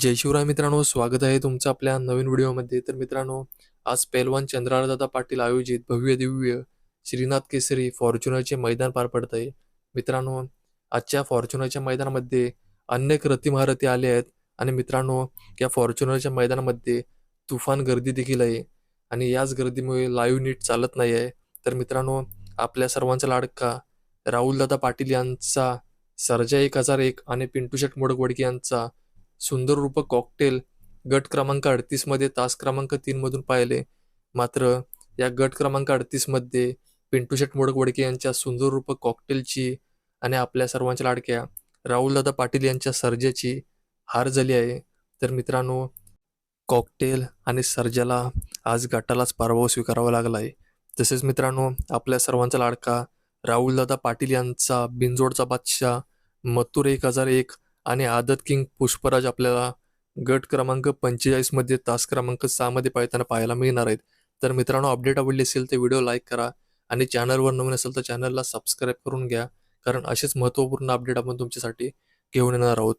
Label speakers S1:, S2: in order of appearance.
S1: जय शिवराय मित्रांनो स्वागत आहे तुमचं आपल्या नवीन व्हिडिओमध्ये. तर मित्रांनो आज पैलवान चंद्रारदादा पाटील आयोजित भव्य दिव्य श्रीनाथ केसरी फॉर्च्युनरचे मैदान पार पडत आहे मित्रांनो आजच्या फॉर्च्युनरच्या मैदानामध्ये अनेक रतिमहारथी आले आहेत. आणि मित्रांनो या फॉर्च्युनरच्या मैदानामध्ये तुफान गर्दी देखील आहे. आणि याच गर्दीमुळे लाईव्ह नीट चालत नाही आहे. तर मित्रांनो आपल्या सर्वांचा लाडका राहुलदादा पाटील यांचा सर्जा एक हजार एक आणि पिंटू शेट मोडकवडकी यांचा सुंदर रूप कॉकटेल गट क्रमांक अडतीसमध्ये तास क्रमांक तीन मधून पाहिले. मात्र या गट क्रमांक अडतीसमध्ये पिंटू शेट मोडकवडके यांच्या सुंदर रूप कॉकटेलची आणि आपल्या सर्वांच्या लाडक्या राहुलदादा पाटील यांच्या सर्जेची हार झाली आहे. तर मित्रांनो कॉकटेल आणि सर्जाला आज गटालाच पराभव स्वीकारावा लागला आहे. तसेच मित्रांनो आपल्या सर्वांचा लाडका राहुलदादा पाटील यांचा बिंजोडचा बादशाह मथुर एक हजार एक आणि आदत किंग पुष्पराज आपल्याला गट क्रमांक पंचेचाळीसमध्ये तास क्रमांक सहामध्ये पाहताना पाळताना पाहायला मिळणार आहेत. तर मित्रांनो अपडेट आवडली असेल तर व्हिडिओ लाईक करा आणि चॅनलवर नवीन असेल तर चॅनलला सबस्क्राईब करून घ्या कारण असेच महत्त्वपूर्ण अपडेट आपण तुमच्यासाठी घेऊन येणार आहोत.